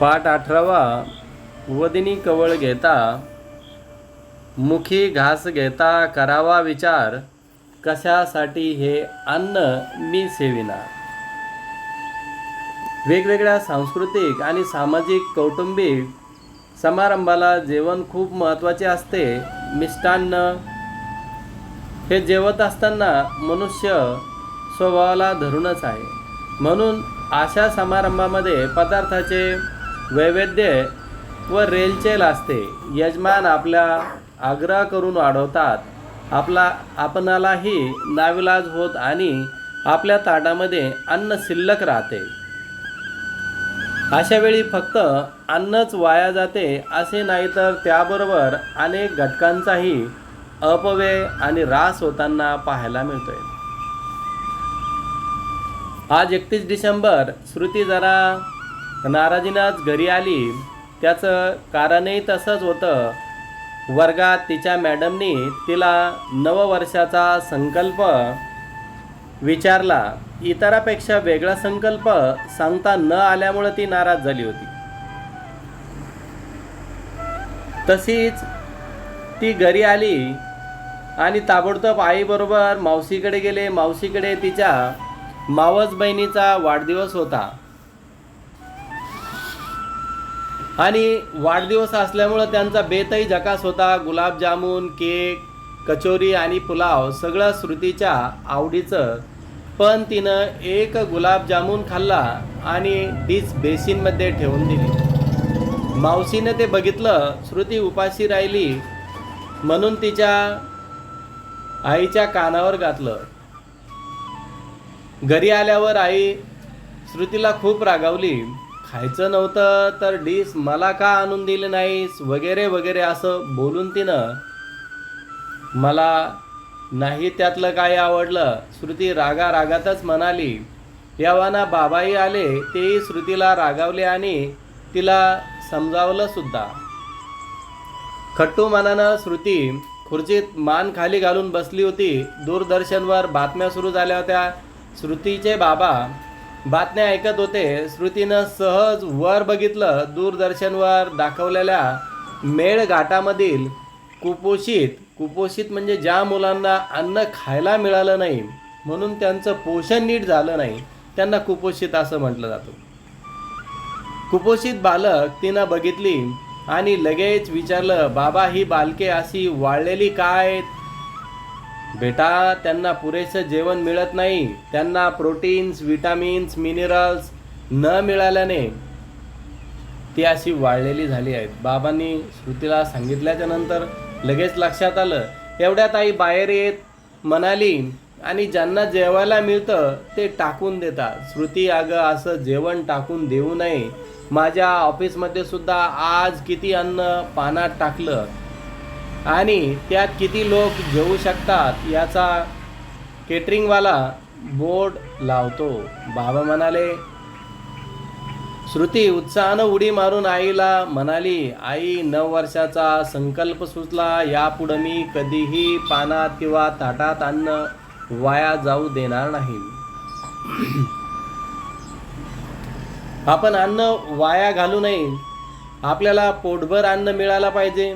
पाठ अठरावा वदिनी कवळ घेता मुखी घास घेता करावा विचार कशासाठी हे अन्न मी सेविना वेगवेगळ्या सांस्कृतिक आणि सामाजिक कौटुंबिक समारंभाला जेवण खूप महत्त्वाचे असते. मिष्टान्न हे जेवत असताना मनुष्य स्वभावाला धरूनच आहे. म्हणून अशा समारंभामध्ये पदार्थाचे वैविध्य व रेलचेल असते. यजमान आपला आग्रह करून वाढवतात. आपला आपणालाही नाविलाज होत आणि आपल्या ताटामध्ये अन्न शिल्लक राहते. अशा वेळी फक्त अन्नच वाया जाते असे नाही तर त्याबरोबर अनेक घटकांचाही अपव्यय आणि ऱ्हास होताना पाहायला मिळतोय. आज एकतीस डिसेंबर श्रुती जरा नाराजीनंच घरी आली. त्याचं कारणही तसंच होतं. वर्गात तिच्या मॅडमनी तिला नववर्षाचा संकल्प विचारला. इतरापेक्षा वेगळा संकल्प सांगता न आल्यामुळे ती नाराज झाली होती. तशीच ती घरी आली आणि ताबडतोब आईबरोबर मावशीकडे गेले. मावशीकडे तिच्या मावस बहिणीचा वाढदिवस होता. आणि वाढदिवस असल्यामुळं त्यांचा बेतही जकास होता. गुलाबजामुन केक कचोरी आणि पुलाव सगळं श्रुतीच्या आवडीचं. पण तिनं एक गुलाबजामून खाल्ला आणि डिश बेसिनमध्ये ठेवून दिली. मावशीनं ते बघितलं श्रुती उपाशी राहिली म्हणून तिच्या आईच्या कानावर घातलं. घरी आल्यावर आई श्रुतीला खूप रागावली. खायचं नव्हतं तर डिश मला का आणून दिली नाहीस? वगैरे वगैरे असं बोलून तिनं मला नाही त्यातलं काय आवडलं. श्रुती रागा रागातच म्हणाली यावाना बाबाही आले. तेही श्रुतीला रागावले आणि तिला समजावलं सुद्धा. खट्टू मनानं श्रुती खुर्चीत मान खाली घालून बसली होती. दूरदर्शनवर बातम्या सुरू झाल्या होत्या. श्रुतीचे बाबा बातम्या ऐकत होते श्रुतीनं सहज वर बघितलं दूरदर्शनवर दाखवलेल्या मेळघाटामधील कुपोषित कुपोषित म्हणजे ज्या मुलांना अन्न खायला मिळालं नाही म्हणून त्यांचं पोषण नीट झालं नाही त्यांना कुपोषित असं म्हटलं जातं कुपोषित बालक तिनं बघितली आणि लगेच विचारलं बाबा ही बालके अशी वाळलेली काय आहेत?" बेटा त्यांना पुरेसं जेवण मिळत नाही. त्यांना प्रोटीन्स विटामिन्स मिनरल्स न मिळाल्याने ती अशी वाळलेली झाली आहेत. बाबांनी श्रुतीला सांगितल्याच्या नंतर लगेच लक्षात आलं. एवढ्यात आई बाहेर येत म्हणाली आणि ज्यांना जेवायला मिळतं ते टाकून देतात. श्रुती अगं असं जेवण टाकून देऊ नये. माझ्या ऑफिसमध्ये सुद्धा आज किती अन्न पानात टाकलं. आणि त्यात किती लोक जेवू शकतात याचा केटरिंगवाला बोर्ड लावतो. बाबा म्हणाले श्रुती उत्साहानं उडी मारून आईला म्हणाली आई नऊ वर्षाचा संकल्प सुचला. यापुढं मी कधीही पानात किंवा ताटात अन्न वाया जाऊ देणार नाही. आपण अन्न वाया घालू नये. आपल्याला पोटभर अन्न मिळायला पाहिजे.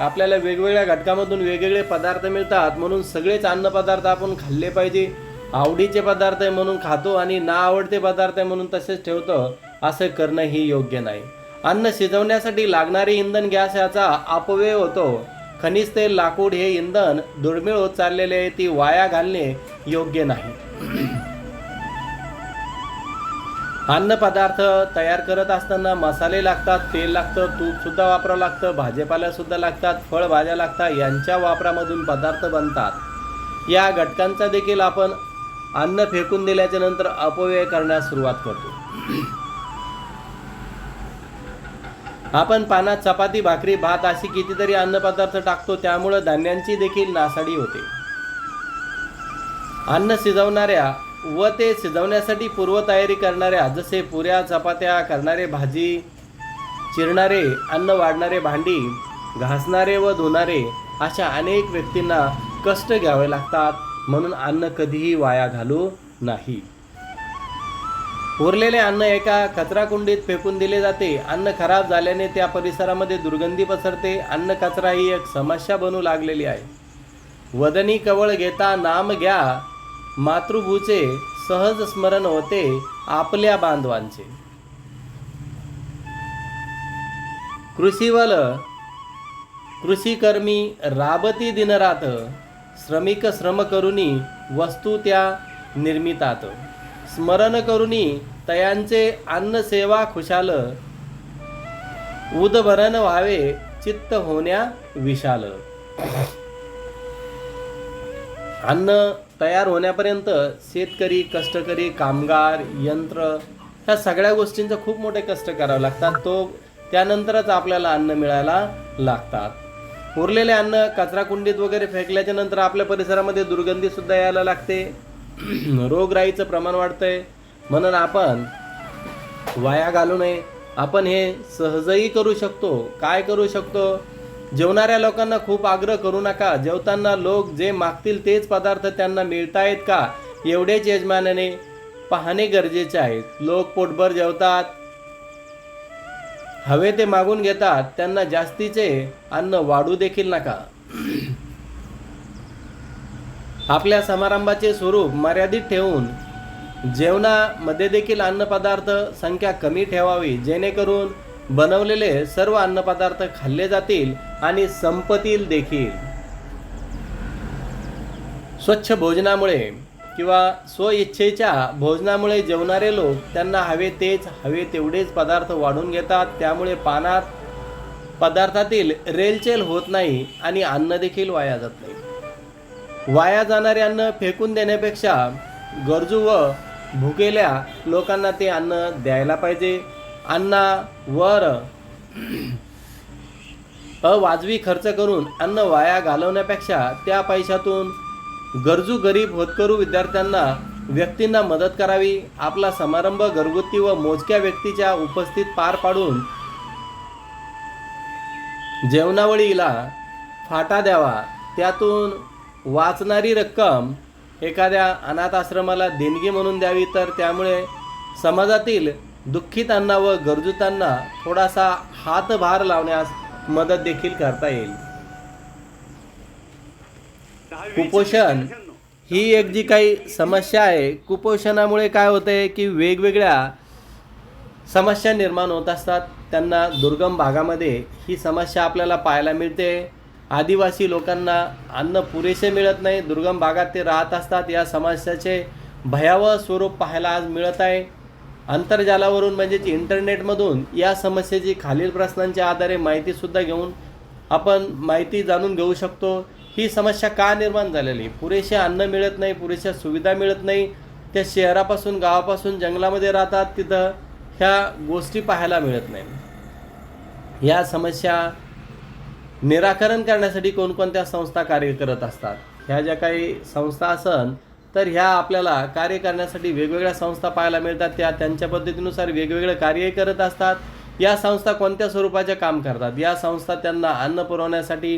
आपल्याला वेगवेगळ्या घटकामधून वेगवेगळे पदार्थ मिळतात म्हणून सगळेच अन्नपदार्थ आपण खाल्ले पाहिजे. आवडीचे पदार्थ आहे म्हणून खातो आणि ना आवडते पदार्थ आहे म्हणून तसेच ठेवतो असं करणं ही योग्य नाही. अन्न शिजवण्यासाठी लागणारे इंधन गॅस याचा अपव्यय होतो. खनिज तेल लाकूड हे इंधन दुर्मिळ होत चाललेले आहे ती वाया घालणे योग्य नाही. अन्न पदार्थ तयार करत असताना मसाले लागतात तेल लागतं तूपसुद्धा वापरावं लागतं भाजीपाल्यासुद्धा लागतात फळभाज्या लागतात यांच्या वापरामधून पदार्थ बनतात. या घटकांचा देखील आपण अन्न फेकून दिल्याच्या नंतर अपव्यय करण्यास सुरुवात करतो. आपण पानात चपाती भाकरी भात अशी कितीतरी अन्नपदार्थ टाकतो त्यामुळं धान्यांची देखील नासाडी होते. अन्न शिजवणाऱ्या व ते शिजवण्यासाठी पूर्वतयारी करणाऱ्या जसे पुऱ्या चपात्या करणारे भाजी चिरणारे अन्न वाढणारे भांडी घासणारे व धुणारे अशा अनेक व्यक्तींना कष्ट घ्यावे लागतात म्हणून अन्न कधीही वाया घालू नाही. उरलेले अन्न एका कचराकुंडीत फेकून दिले जाते. अन्न खराब झाल्याने त्या परिसरामध्ये दुर्गंधी पसरते. अन्न कचरा ही एक समस्या बनू लागलेली आहे. वदनी कवळ घेता नाम घ्या. मातृभूचे सहज स्मरण होते आपल्या बांधवांचे. कृषीवल कृषीकर्मी राबती दिनरात श्रमिक श्रम करुनी वस्तू त्या निर्मितात. स्मरण करुनी तयांचे अन्न सेवा खुशाल. उदभरण व्हावे चित्त होण्या विशाल. अन्न तयार होण्यापर्यंत शेतकरी कष्टकरी कामगार यंत्र ह्या सगळ्या गोष्टींचा खूप मोठे कष्ट करावे लागतात. तो त्यानंतरच आपल्याला अन्न मिळायला लागतात. उरलेले अन्न कचरा कुंडीत वगैरे फेकल्याच्या नंतर आपल्या परिसरामध्ये दुर्गंधी सुद्धा यायला लागते. रोगराईचं प्रमाण वाढतंय. म्हणून आपण वाया घालू नये. आपण हे सहजही करू शकतो. काय करू शकतो? जेवणाऱ्या लोकांना खूप आग्रह करू नका. जेवताना लोक जे मागतील तेच पदार्थ त्यांना मिळतायत का? एवढेच यजमानाने पाहणे गरजेचे आहे. लोक पोटभर जेवतात. हवे ते मागून घेतात. त्यांना जास्तीचे अन्न वाढू देखील नका. आपल्या समारंभाचे स्वरूप मर्यादित ठेवून जेवणामध्ये देखील अन्नपदार्थ संख्या कमी ठेवावी जेणेकरून बनवलेले सर्व अन्नपदार्थ खाल्ले जातील आणि संपतील देखील. स्वच्छ भोजनामुळे किंवा स्वइच्छेच्या भोजनामुळे जेवणारे लोक त्यांना हवे तेच हवे तेवढेच पदार्थ वाढून घेतात. त्यामुळे पानात पदार्थातील रेलचेल होत नाही आणि अन्न देखील वाया जात नाही. वाया जाणारे अन्न फेकून देण्यापेक्षा गरजू व भुकेल्या लोकांना ते अन्न द्यायला पाहिजे. अन्नावर अवाजवी खर्च करून अन्न वाया घालवण्यापेक्षा त्या पैशातून गरजू गरीब होतकरू विद्यार्थ्यांना व्यक्तींना मदत करावी. आपला समारंभ घरगुती व मोजक्या व्यक्तीच्या उपस्थित पार पाडून जेवणावळीला फाटा द्यावा. त्यातून वाचणारी रक्कम एखाद्या अनाथ आश्रमाला देणगी म्हणून द्यावी. तर त्यामुळे समाजातील दुःखितांना व गरजूतांना थोडासा हातभार लावण्यास मदत देखील करता येईल. कुपोषण ही एक जी काही समस्या आहे. कुपोषणामुळे काय होते की वेगवेगळ्या समस्या निर्माण होत असतात. त्यांना दुर्गम भागामध्ये ही समस्या आपल्याला पाहायला मिळते. आदिवासी लोकांना अन्न पुरेसे मिळत नाही. दुर्गम भागात ते राहत असतात. या समस्याचे भयावह स्वरूप पाहायला आज मिळत आहे. आंतरजालावरून म्हणजेच इंटरनेटमधून या समस्येची खालील प्रश्नांच्या आधारे माहितीसुद्धा घेऊन आपण माहिती जाणून घेऊ शकतो. ही समस्या का निर्माण झालेली? पुरेसे अन्न मिळत नाही पुरेशा सुविधा मिळत नाही. त्या शहरापासून गावापासून जंगलामध्ये राहतात. तिथं ह्या गोष्टी पाहायला मिळत नाही. या समस्या निराकरण करण्यासाठी कोणकोणत्या संस्था कार्य करत असतात? ह्या ज्या काही संस्था असन तर ह्या आपल्याला कार्य करण्यासाठी वेगवेगळ्या संस्था पाहायला मिळतात. त्या त्यांच्या पद्धतीनुसार वेगवेगळे कार्यही करत असतात. या संस्था कोणत्या स्वरूपाचे काम करतात? या संस्था त्यांना अन्न पुरवण्यासाठी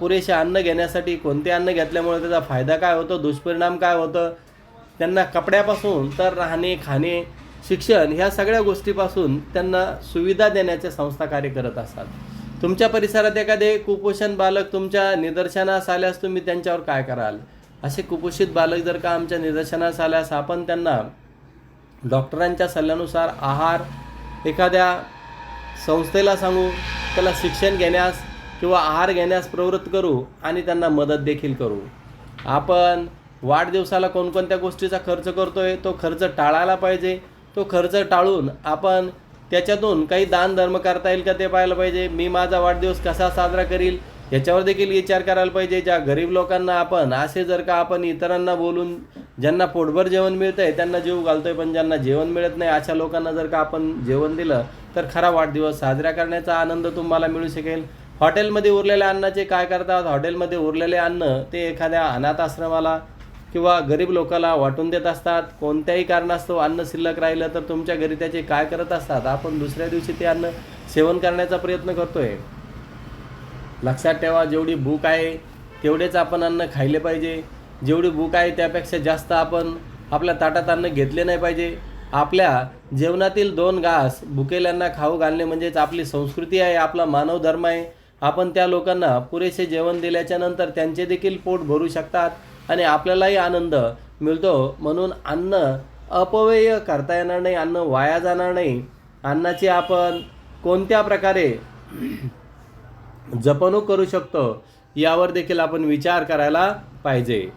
पुरेसे अन्न घेण्यासाठी कोणते अन्न घेतल्यामुळे त्याचा फायदा काय होतो? दुष्परिणाम काय होतं? त्यांना कपड्यापासून तर राहणे खाणे शिक्षण ह्या सगळ्या गोष्टीपासून त्यांना सुविधा देण्याचे संस्था कार्य करत असतात. तुमच्या परिसरात एखादे कुपोषण बालक तुमच्या निदर्शनास आल्यास तुम्ही त्यांच्यावर काय कराल? असे कुपोषित बालक जर का आमच्या निदर्शनास आल्यास आपण त्यांना डॉक्टरांच्या सल्ल्यानुसार आहार एखाद्या संस्थेला सांगू त्याला शिक्षण घेण्यास किंवा आहार घेण्यास प्रवृत्त करू आणि त्यांना मदत देखील करू. आपण वाढदिवसाला कोणकोणत्या गोष्टीचा खर्च करतो आहे तो खर्च टाळायला पाहिजे. तो खर्च टाळून आपण त्याच्यातून काही दान धर्म करता येईल का ते पाहायला पाहिजे. मी माझा वाढदिवस कसा साजरा करील? याच्यावर देखील विचार करायला पाहिजे ज्या गरीब लोकांना आपण असे जर का आपण इतरांना बोलून ज्यांना पोटभर जेवण मिळतं आहे त्यांना जीव घालतोय पण ज्यांना जेवण मिळत नाही अशा लोकांना जर का आपण जेवण दिलं तर खरा वाढदिवस साजरा करण्याचा आनंद तुम्हाला मिळू शकेल. हॉटेलमध्ये उरलेल्या अन्नाचे काय करतात? हॉटेलमध्ये उरलेले अन्न ते एखाद्या अनाथ आश्रमाला किंवा गरीब लोकाला वाटून देत असतात. कोणत्याही कारणास्तव अन्न शिल्लक राहिलं तर तुमच्या घरी त्याचे काय करत असतात? आपण दुसऱ्या दिवशी ते अन्न सेवन करण्याचा प्रयत्न करतोय. लक्षात ठेवा जेवढी भूक आहे तेवढेच आपण अन्न खायले पाहिजे. जेवढी भूक आहे त्यापेक्षा जास्त आपण आपल्या ताटात अन्न घेतले नाही पाहिजे. आपल्या जेवणातील दोन घास भुकेल्यांना खाऊ घालणे म्हणजेच आपली संस्कृती आहे आपला मानव धर्म आहे. आपण त्या लोकांना पुरेसे जेवण दिल्याच्या नंतर त्यांचे देखील पोट भरू शकतात आणि आपल्यालाही आनंद मिळतो. म्हणून अन्न अपव्यय करता येणार नाही अन्न वाया जाणार नाही. अन्नाची आपण कोणत्या प्रकारे जपणूक करू शकतो यावर देखील आपण विचार करायला पाहिजे.